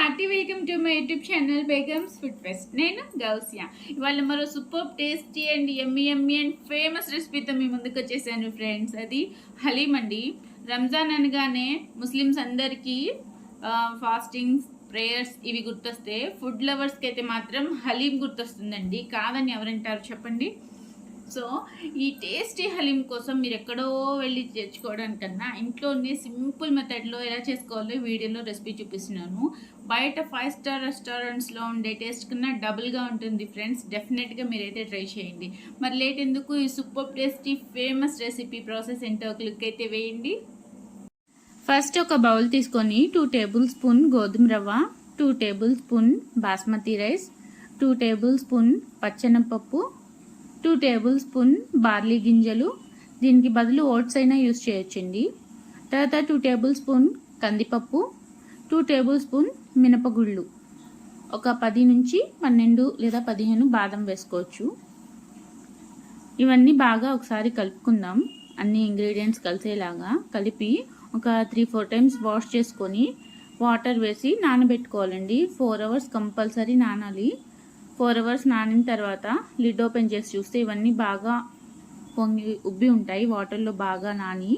Hearty welcome to my YouTube channel Begums food fest నేను గౌసియా. ఇవాళ మరో super tasty and yummy yummy and famous రెసిపీతో మీ ముందుకు వచ్చేసాను ఫ్రెండ్స్ అది హలీం అండి. రంజాన్ అనగానే ముస్లిమ్స్ అందరికీ ఫాస్టింగ్స్ ప్రేయర్స్ ఇవి గుర్తొస్తే ఫుడ్ లవర్స్కి అయితే మాత్రం హలీం గుర్తొస్తుందండి. కాదని ఎవరంటారు చెప్పండి? సో ఈ టేస్టీ హలీం కోసం మీరు ఎక్కడో వెళ్ళి తెచ్చుకోవడానికన్నా ఇంట్లోనే సింపుల్ మెథడ్లో ఎలా చేసుకోవాలో వీడియోలో రెసిపీ చూపిస్తున్నాను. బయట ఫైవ్ స్టార్ రెస్టారెంట్స్లో ఉండే టేస్ట్ కన్నా డబుల్గా ఉంటుంది ఫ్రెండ్స్. డెఫినెట్గా మీరైతే ట్రై చేయండి. మరి లేట్ ఎందుకు? ఈ super tasty famous recipe process ఏంటో క్లిక్ అయితే వేయండి. ఫస్ట్ ఒక బౌల్ తీసుకొని టూ టేబుల్ స్పూన్ గోధుమ రవ్వ two tablespoon basmati rice two tablespoon పచ్చెనపప్పు two tablespoon barley గింజలు. దీనికి బదులు ఓట్స్ అయినా యూస్ చేయొచ్చండి. తర్వాత టూ టేబుల్ స్పూన్ కందిపప్పు టూ టేబుల్ స్పూన్ మినపగుళ్ళు. ఒక పది నుంచి పన్నెండు లేదా పదిహేను బాదం వేసుకోవచ్చు. ఇవన్నీ బాగా ఒకసారి కలుపుకుందాం. అన్ని ఇంగ్రీడియంట్స్ కలిసేలాగా కలిపి ఒక త్రీ ఫోర్ టైమ్స్ వాష్ చేసుకొని వాటర్ వేసి నానబెట్టుకోవాలండి. ఫోర్ అవర్స్ కంపల్సరీ నానాలి. ఫోర్ అవర్స్ నానిన తర్వాత లిడ్ ఓపెన్ చేసి చూస్తే ఇవన్నీ బాగా పొంగి ఉబ్బి ఉంటాయి. వాటర్లో బాగా నాని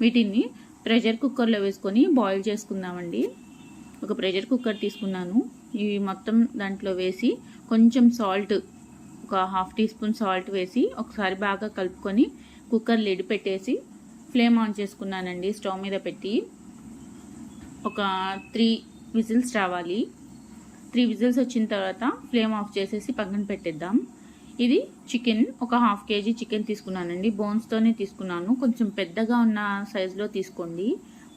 వీటిని ప్రెషర్ కుక్కర్లో వేసుకొని బాయిల్ చేసుకుందామండి. ఒక ప్రెషర్ కుక్కర్ తీసుకున్నాను. ఇవి మొత్తం దాంట్లో వేసి కొంచెం సాల్ట్ ఒక హాఫ్ టీ స్పూన్ సాల్ట్ వేసి ఒకసారి బాగా కలుపుకొని కుక్కర్ లిడ్ పెట్టేసి ఫ్లేమ్ ఆన్ చేసుకున్నానండి. స్టవ్ మీద పెట్టి ఒక త్రీ విజిల్స్ రావాలి. త్రీ విజిల్స్ వచ్చిన తర్వాత ఫ్లేమ్ ఆఫ్ చేసేసి పక్కన పెట్టేద్దాం. ఇది చికెన్ ఒక హాఫ్ కేజీ చికెన్ తీసుకున్నానండి. బోన్స్తోనే తీసుకున్నాను. కొంచెం పెద్దగా ఉన్న సైజులో తీసుకోండి.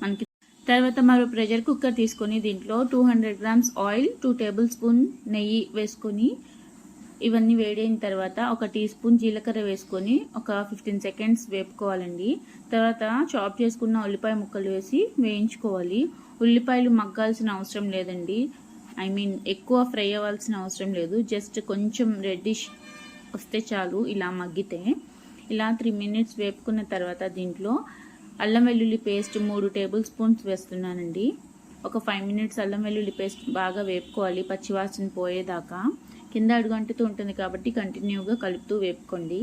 మనకి తర్వాత మరో ప్రెషర్ కుక్కర్ తీసుకొని దీంట్లో two hundred grams oil two tablespoon నెయ్యి వేసుకొని ఇవన్నీ వేడైన తర్వాత ఒక టీ స్పూన్ జీలకర్ర వేసుకొని ఒక ఫిఫ్టీన్ సెకండ్స్ వేపుకోవాలండి. తర్వాత చాప్ చేసుకున్న ఉల్లిపాయ ముక్కలు వేసి వేయించుకోవాలి. ఉల్లిపాయలు మగ్గాల్సిన అవసరం లేదండి. ఐ మీన్ ఎక్కువ ఫ్రై అవ్వాల్సిన అవసరం లేదు. జస్ట్ కొంచెం రెడ్డిష్ వస్తే చాలు ఇలా మగ్గితే. ఇలా త్రీ మినిట్స్ వేపుకున్న తర్వాత దీంట్లో అల్లం వెల్లుల్లి పేస్ట్ మూడు టేబుల్ స్పూన్స్ వేస్తున్నానండి. ఒక ఫైవ్ మినిట్స్ అల్లం వెల్లుల్లి పేస్ట్ బాగా వేపుకోవాలి. పచ్చివాసన పోయేదాకా. కింద అడుగంటుతూ ఉంటుంది కాబట్టి కంటిన్యూగా కలుపుతూ వేపుకోండి.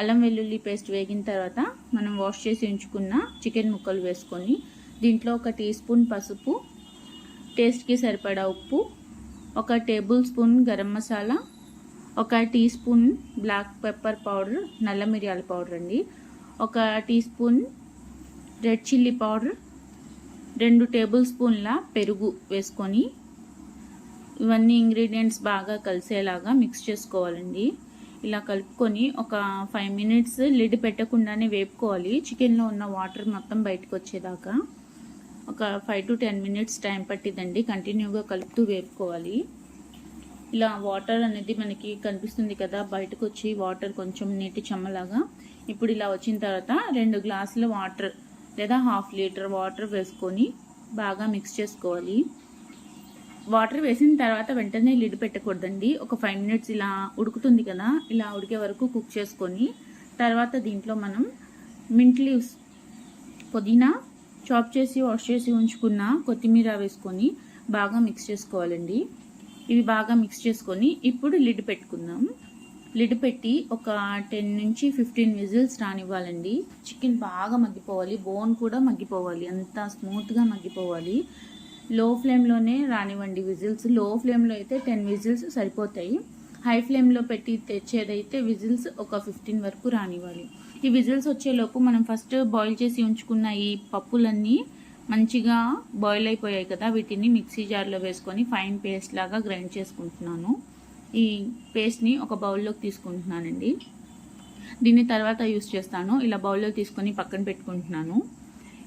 అల్లం వెల్లుల్లి పేస్ట్ వేగిన తర్వాత మనం వాష్ చేసి ఉంచుకున్న చికెన్ ముక్కలు వేసుకొని దీంట్లో ఒక టీ స్పూన్ పసుపు టేస్ట్కి సరిపడా ఉప్పు ఒక టేబుల్ స్పూన్ గరం మసాలా ఒక teaspoon black pepper powder నల్ల మిరియాల పౌడర్ అండి ఒక teaspoon red chilli powder రెండు టేబుల్ స్పూన్ల పెరుగు వేసుకొని ఇవన్నీ ఇంగ్రీడియంట్స్ బాగా కలిసేలాగా మిక్స్ చేసుకోవాలండి. ఇలా కలుపుకొని ఒక ఫైవ్ మినిట్స్ లిడ్ పెట్టకుండానే వేపుకోవాలి. చికెన్లో ఉన్న వాటర్ మొత్తం బయటకు వచ్చేదాకా ఒక five to ten minutes time పట్టిందండి కంటిన్యూగా కలుపుతూ వేపుకోవాలి. ఇలా వాటర్ అనేది మనకి కనిపిస్తుంది కదా బయటకు వచ్చి వాటర్ కొంచెం నీటి చెమ్మలాగా. ఇప్పుడు ఇలా వచ్చిన తర్వాత రెండు గ్లాసుల వాటర్ లేదా హాఫ్ లీటర్ వాటర్ వేసుకొని బాగా మిక్స్ చేసుకోవాలి. వాటర్ వేసిన తర్వాత వెంటనే లిడ్ పెట్టకూడదండి. ఒక ఫైవ్ మినిట్స్ ఇలా ఉడుకుతుంది కదా ఇలా ఉడికే వరకు కుక్ చేసుకొని తర్వాత దీంట్లో మనం మింట్ లీవ్స్ పుదీనా చాప్ చేసి వాష్ చేసి ఉంచుకున్న కొత్తిమీర వేసుకొని బాగా మిక్స్ చేసుకోవాలండి. ఇవి బాగా మిక్స్ చేసుకొని ఇప్పుడు లిడ్ పెట్టుకుందాం. లిడ్ పెట్టి ఒక టెన్ నుంచి ఫిఫ్టీన్ విజిల్స్ రానివ్వాలండి. చికెన్ బాగా మగ్గిపోవాలి బోన్ కూడా మగ్గిపోవాలి అంత స్మూత్గా మగ్గిపోవాలి. లో ఫ్లేమ్లోనే రానివ్వండి విజిల్స్. లో ఫ్లేమ్లో అయితే టెన్ విజిల్స్ సరిపోతాయి. హై ఫ్లేమ్లో పెట్టి తెచ్చేదైతే విజిల్స్ ఒక ఫిఫ్టీన్ వరకు రానివ్వాలి. ఈ విజిల్స్ వచ్చేలోపు మనం ఫస్ట్ బాయిల్ చేసి ఉంచుకున్న ఈ పప్పులన్నీ మంచిగా బాయిల్ అయిపోయాయి కదా వీటిని మిక్సీ జార్లో వేసుకొని ఫైన్ పేస్ట్ లాగా గ్రైండ్ చేసుకుంటున్నాను. ఈ పేస్ట్ని ఒక బౌల్లోకి తీసుకుంటున్నానండి. దీన్ని తర్వాత యూస్ చేస్తాను. ఇలా బౌల్లో తీసుకొని పక్కన పెట్టుకుంటున్నాను.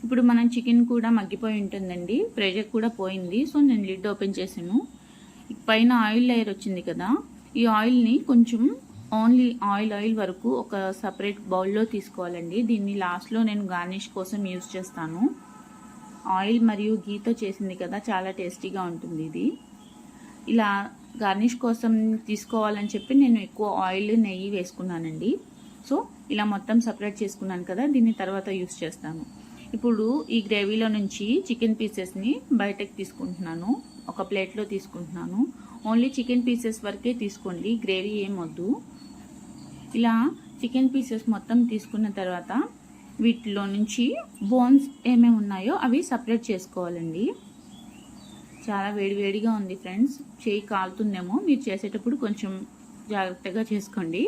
ఇప్పుడు మనం చికెన్ కూడా మగ్గిపోయి ఉంటుందండి. ప్రెషర్ కూడా పోయింది. సో నేను లిడ్ ఓపెన్ చేసాను పైన ఆయిల్ లేయర్ వచ్చింది కదా ఈ ఆయిల్ని కొంచెం ఓన్లీ ఆయిల్ ఆయిల్ వరకు ఒక సపరేట్ బౌల్లో తీసుకోవాలండి. దీన్ని లాస్ట్లో నేను గార్నిష్ కోసం యూజ్ చేస్తాను. ఆయిల్ మరియు గీతో చేసింది కదా చాలా టేస్టీగా ఉంటుంది ఇది. ఇలా గార్నిష్ కోసం తీసుకోవాలని చెప్పి నేను ఎక్కువ ఆయిల్ నెయ్యి వేసుకున్నానండి. సో ఇలా మొత్తం సపరేట్ చేసుకున్నాను కదా దీన్ని తర్వాత యూస్ చేస్తాను. ఇప్పుడు ఈ గ్రేవీలో నుంచి చికెన్ పీసెస్ని బయటకు తీసుకుంటున్నాను. ఒక ప్లేట్లో తీసుకుంటున్నాను. ఓన్లీ చికెన్ పీసెస్ వరకే తీసుకోండి గ్రేవీ ఏం వద్దు. ఇలా చికెన్ పీసెస్ మొత్తం తీసుకున్న తర్వాత వీటిలో నుంచి బోన్స్ ఏమేమి ఉన్నాయో అవి సపరేట్ చేసుకోవాలండి. చాలా వేడివేడిగా ఉంది ఫ్రెండ్స్. చేయి కాలుతుందేమో మీరు చేసేటప్పుడు కొంచెం జాగ్రత్తగా చేసుకోండి.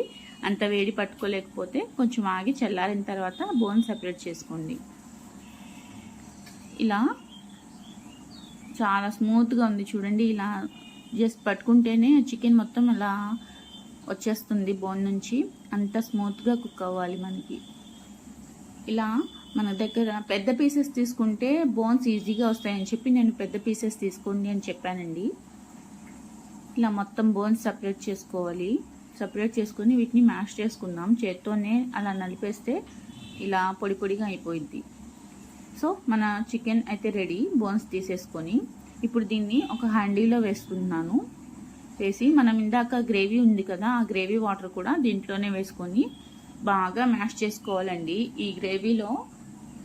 అంత వేడి పట్టుకోలేకపోతే కొంచెం ఆగి చల్లారిన తర్వాత బోన్ సపరేట్ చేసుకోండి. ఇలా చాలా స్మూత్గా ఉంది చూడండి. ఇలా జస్ట్ పట్టుకుంటేనే చికెన్ మొత్తం అలా వచ్చేస్తుంది బోన్ నుంచి. అంత స్మూత్గా కుక్ అవ్వాలి మనకి. ఇలా మన దగ్గర పెద్ద పీసెస్ తీసుకుంటే బోన్స్ ఈజీగా వస్తాయని చెప్పి నేను పెద్ద పీసెస్ తీసుకోండి అని చెప్పానండి. ఇలా మొత్తం బోన్స్ సపరేట్ చేసుకోవాలి. సపరేట్ చేసుకొని వీటిని మ్యాష్ చేసుకుందాం. చేత్తోనే అలా నలిపేస్తే ఇలా పొడి పొడిగా అయిపోయింది సో మన చికెన్ అయితే రెడీ బోన్స్ తీసేసుకొని. ఇప్పుడు దీన్ని ఒక హ్యాండీలో వేసుకుంటున్నాను. వేసి మనం ఇందాక గ్రేవీ ఉంది కదా ఆ గ్రేవీ వాటర్ కూడా దీంట్లోనే వేసుకొని బాగా మ్యాష్ చేసుకోవాలండి. ఈ గ్రేవీలో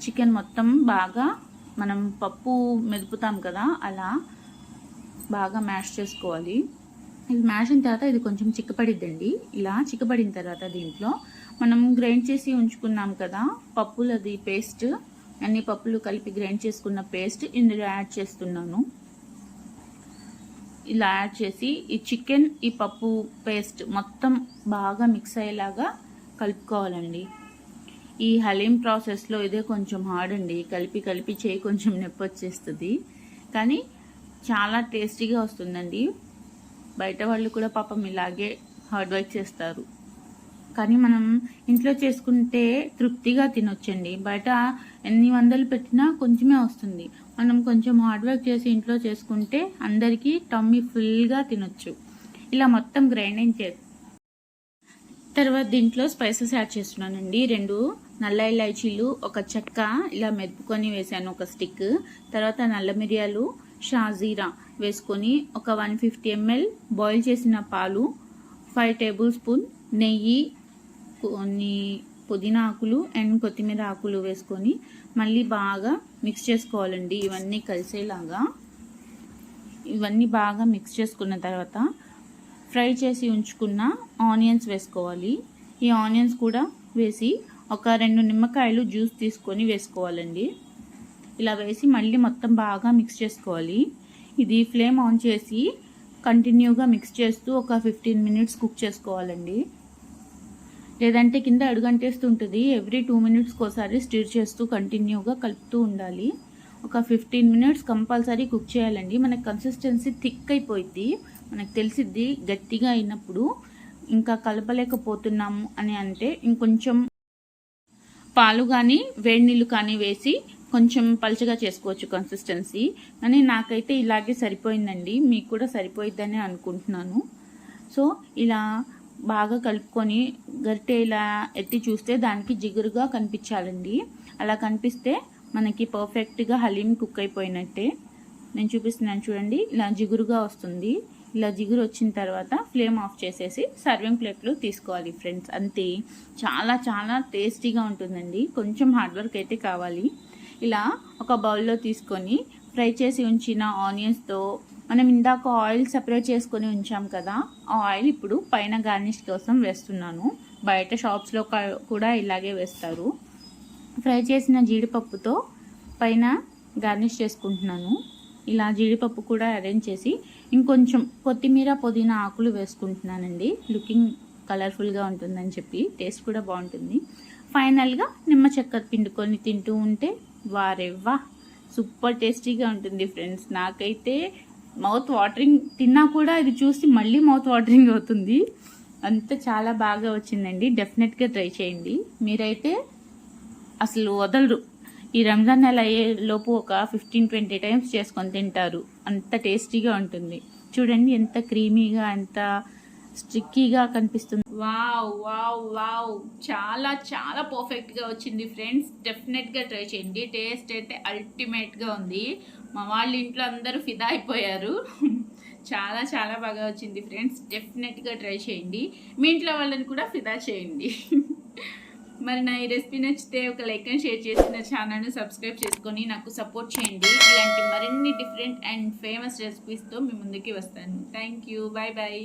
చికెన్ మొత్తం బాగా మనం పప్పు మెదుపుతాం కదా అలా బాగా మ్యాష్ చేసుకోవాలి. ఇది మ్యాష్ అయిన తర్వాత ఇది కొంచెం చిక్కపడిద్దండి. ఇలా చిక్కపడిన తర్వాత దీంట్లో మనం గ్రైండ్ చేసి ఉంచుకున్నాం కదా పప్పులది పేస్ట్ అన్ని పప్పులు కలిపి గ్రైండ్ చేసుకున్న పేస్ట్ ఇందులో యాడ్ చేస్తున్నాను. ఇలా యాడ్ చేసి ఈ చికెన్ ఈ పప్పు పేస్ట్ మొత్తం బాగా మిక్స్ అయ్యేలాగా కలుపుకోవాలండి. ఈ హలీం ప్రాసెస్లో ఇదే కొంచెం హార్డ్ అండి. కలిపి కలిపి చేయి కొంచెం నొప్పి వచ్చేస్తుంది. కానీ చాలా టేస్టీగా వస్తుందండి. బయట వాళ్ళు కూడా పాపం ఇలాగే హార్డ్ వర్క్ చేస్తారు. కానీ మనం ఇంట్లో చేసుకుంటే తృప్తిగా తినొచ్చండి. బయట ఎన్ని వందలు పెట్టినా కొంచెమే వస్తుంది. మనం కొంచెం హార్డ్ వర్క్ చేసి ఇంట్లో చేసుకుంటే అందరికీ టమ్మీ ఫుల్గా తినొచ్చు. ఇలా మొత్తం గ్రైండింగ్ చే తర్వాత దీంట్లో స్పైసెస్ యాడ్ చేస్తున్నానండి. రెండు నల్ల ఇలాచీలు ఒక చెక్క ఇలా మెదుపుకొని వేసాను ఒక స్టిక్ తర్వాత నల్ల మిరియాలు షాజీరా వేసుకొని ఒక వన్ ఫిఫ్టీ ఎంఎల్ బాయిల్ చేసిన పాలు ఫైవ్ టేబుల్ స్పూన్ నెయ్యి కొన్ని పుదీనా ఆకులు అండ్ కొత్తిమీర ఆకులు వేసుకొని మళ్ళీ బాగా మిక్స్ చేసుకోవాలండి. ఇవన్నీ కలిసేలాగా. ఇవన్నీ బాగా మిక్స్ చేసుకున్న తర్వాత ఫ్రై చేసి ఉంచుకున్న ఆనియన్స్ వేసుకోవాలి. ఈ ఆనియన్స్ కూడా వేసి ఒక రెండు నిమ్మకాయలు జ్యూస్ తీసుకొని వేసుకోవాలండి. ఇలా వేసి మళ్ళీ మొత్తం బాగా మిక్స్ చేసుకోవాలి. ఇది ఫ్లేమ్ ఆన్ చేసి కంటిన్యూగా మిక్స్ చేస్తూ ఒక ఫిఫ్టీన్ మినిట్స్ కుక్ చేసుకోవాలండి. లేదంటే కింద అడుగంటేస్తుంటుంది. ఎవ్రీ టూ మినిట్స్కి ఒకసారి స్టిర్ చేస్తూ కంటిన్యూగా కలుపుతూ ఉండాలి. ఒక ఫిఫ్టీన్ మినిట్స్ కంపల్సరీ కుక్ చేయాలండి. మనకి కన్సిస్టెన్సీ థిక్ అయిపోయింది మనకు తెలిసిద్ది గట్టిగా అయినప్పుడు ఇంకా కలపలేకపోతున్నాము అని అంటే ఇంకొంచెం పాలు కానీ వేడి నీళ్ళు కానీ వేసి కొంచెం పలుచగా చేసుకోవచ్చు కన్సిస్టెన్సీ కానీ నాకైతే ఇలాగే సరిపోయిందండి. మీకు కూడా సరిపోయిద్దని అనుకుంటున్నాను. సో ఇలా బాగా కలుపుకొని గరిటె ఇలా ఎత్తి చూస్తే దానికి జిగురుగా కనిపించాలండి. అలా కనిపిస్తే మనకి పర్ఫెక్ట్గా హలీం కుక్ అయిపోయినట్టే. నేను చూపిస్తున్నాను చూడండి ఇలా జిగురుగా వస్తుంది. ఇలా జిగురు వచ్చిన తర్వాత ఫ్లేమ్ ఆఫ్ చేసేసి సర్వింగ్ ప్లేట్లో తీసుకోవాలి ఫ్రెండ్స్ అంతే. చాలా చాలా టేస్టీగా ఉంటుందండి. కొంచెం హార్డ్ వర్క్ అయితే కావాలి. ఇలా ఒక బౌల్లో తీసుకొని ఫ్రై చేసి ఉంచిన ఆనియన్స్తో మనం ఇందాక ఆయిల్ సపరేట్ చేసుకొని ఉంచాం కదా ఆ ఆయిల్ ఇప్పుడు పైన గార్నిష్ కోసం వేస్తున్నాను. బయట షాప్స్లో కూడా ఇలాగే వేస్తారు. ఫ్రై చేసిన జీడిపప్పుతో పైన గార్నిష్ చేసుకుంటున్నాను. ఇలా జీడిపప్పు కూడా అరేంజ్ చేసి ఇంకొంచెం కొత్తిమీర పుదీనా ఆకులు వేసుకుంటున్నానండి. లుకింగ్ కలర్ఫుల్గా ఉంటుందని చెప్పి టేస్ట్ కూడా బాగుంటుంది. ఫైనల్గా నిమ్మ చక్కెర పిండుకొని తింటూ ఉంటే వారెవ్వా! సూపర్ టేస్టీగా ఉంటుంది ఫ్రెండ్స్. నాకైతే మౌత్ వాటరింగ్ తిన్నా కూడా ఇది చూసి మళ్ళీ మౌత్ వాటరింగ్ అవుతుంది. అంత చాలా బాగా వచ్చిందండి. డెఫినెట్గా ట్రై చేయండి. మీరైతే అసలు వదలరు. ఈ రంజాన్ నెల అయ్యేలోపు ఒక ఫిఫ్టీన్ ట్వంటీ టైమ్స్ చేసుకొని తింటారు. అంత టేస్టీగా ఉంటుంది. చూడండి ఎంత క్రీమీగా ఎంత స్టిక్కీగా కనిపిస్తుంది. వావ్ వావ్ వావ్ చాలా చాలా పర్ఫెక్ట్గా వచ్చింది ఫ్రెండ్స్ డెఫినెట్గా ట్రై చేయండి. టేస్ట్ అయితే అల్టిమేట్గా ఉంది. మా వాళ్ళ ఇంట్లో అందరూ ఫిదా అయిపోయారు. చాలా చాలా బాగా వచ్చింది ఫ్రెండ్స్. డెఫినెట్గా ట్రై చేయండి. మీ ఇంట్లో వాళ్ళని కూడా ఫిదా చేయండి. మరి నా ఈ రెసిపీ నచ్చితే ఒక లైక్ అండ్ షేర్ చేసిన ఛానల్ను సబ్స్క్రైబ్ చేసుకొని నాకు సపోర్ట్ చేయండి. ఇలాంటి మరిన్ని డిఫరెంట్ అండ్ ఫేమస్ రెసిపీస్తో మీ ముందుకి వస్తాను. Thank you bye bye